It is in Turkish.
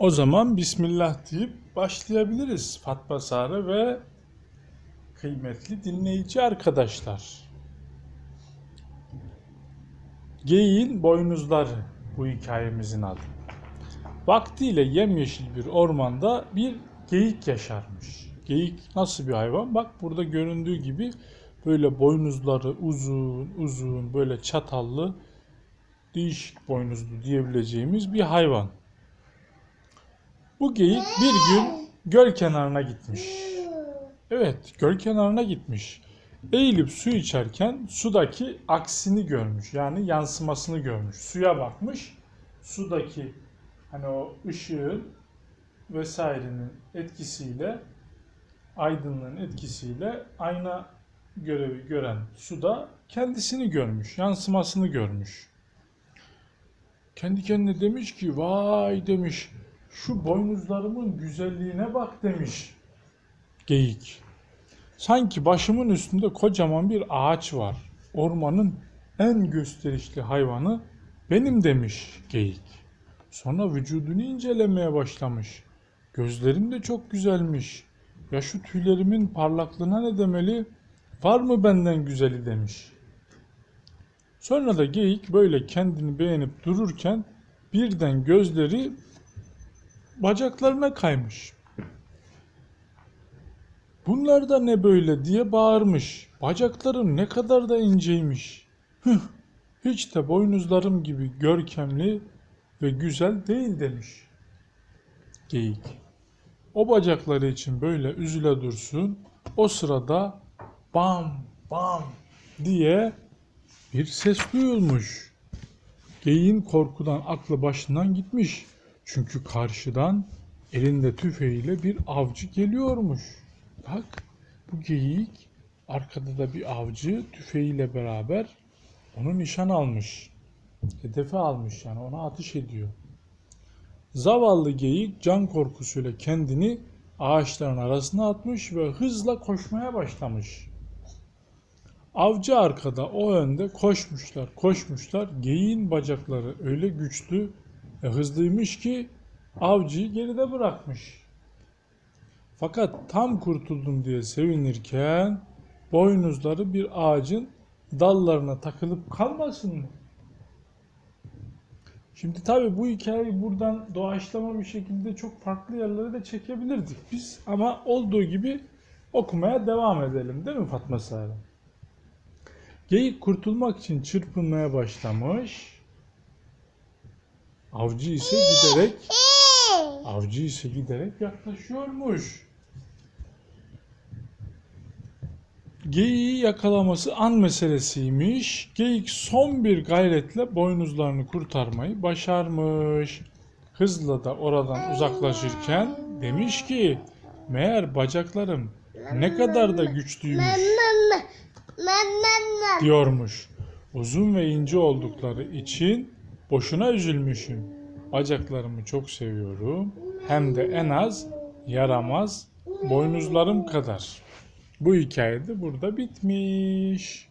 O zaman Bismillah deyip başlayabiliriz Fatma Sare ve kıymetli dinleyici arkadaşlar. Geyiğin boynuzları bu hikayemizin adı. Vaktiyle yemyeşil bir ormanda bir geyik yaşarmış. Geyik nasıl bir hayvan? Bak burada göründüğü gibi böyle boynuzları uzun uzun böyle çatallı değişik boynuzlu diyebileceğimiz bir hayvan. Bu geyik bir gün göl kenarına gitmiş. Evet, göl kenarına gitmiş. Eğilip su içerken sudaki aksini görmüş. Yani yansımasını görmüş. Suya bakmış. Sudaki hani o ışığın vesairenin etkisiyle aydınlığın etkisiyle ayna görevi gören suda kendisini görmüş, yansımasını görmüş. Kendi kendine demiş ki vay demiş şu boynuzlarımın güzelliğine bak demiş geyik. Sanki başımın üstünde kocaman bir ağaç var. Ormanın en gösterişli hayvanı benim demiş geyik. Sonra vücudunu incelemeye başlamış. Gözlerim de çok güzelmiş. Ya şu tüylerimin parlaklığına ne demeli? Var mı benden güzeli demiş. Sonra da geyik böyle kendini beğenip dururken birden gözleri bacaklarına kaymış. Bunlar da ne böyle diye bağırmış. Bacaklarım ne kadar da inceymiş. Hıh, hiç de boynuzlarım gibi görkemli ve güzel değil demiş. Geyik. O bacakları için böyle üzüle dursun. O sırada bam bam diye bir ses duyulmuş. Geyiğin korkudan aklı başından gitmiş. Çünkü karşıdan elinde tüfeğiyle bir avcı geliyormuş. Bak bu geyik arkada da bir avcı tüfeğiyle beraber onu nişan almış. Hedefe almış yani ona atış ediyor. Zavallı geyik can korkusuyla kendini ağaçların arasına atmış ve hızla koşmaya başlamış. Avcı arkada, o önde koşmuşlar, koşmuşlar. Geyiğin bacakları öyle güçlü ve hızlıymış ki avcıyı geride bırakmış. Fakat tam kurtuldum diye sevinirken boynuzları bir ağacın dallarına takılıp kalmasın mı? Şimdi tabii bu hikayeyi buradan doğaçlama bir şekilde çok farklı yerlere de çekebilirdik biz. Ama olduğu gibi okumaya devam edelim değil mi Fatma Sare? Geyik kurtulmak için çırpınmaya başlamış. Avcı ise giderek avcı ise giderek yaklaşıyormuş. Geyiği yakalaması an meselesiymiş. Geyik son bir gayretle boynuzlarını kurtarmayı başarmış. Hızla da oradan uzaklaşırken demiş ki meğer bacaklarım ne kadar da güçlüymüş diyormuş. Uzun ve ince oldukları için boşuna üzülmüşüm. Bacaklarımı çok seviyorum. Hem de en az yaramaz boynuzlarım kadar. Bu hikaye de burada bitmiş.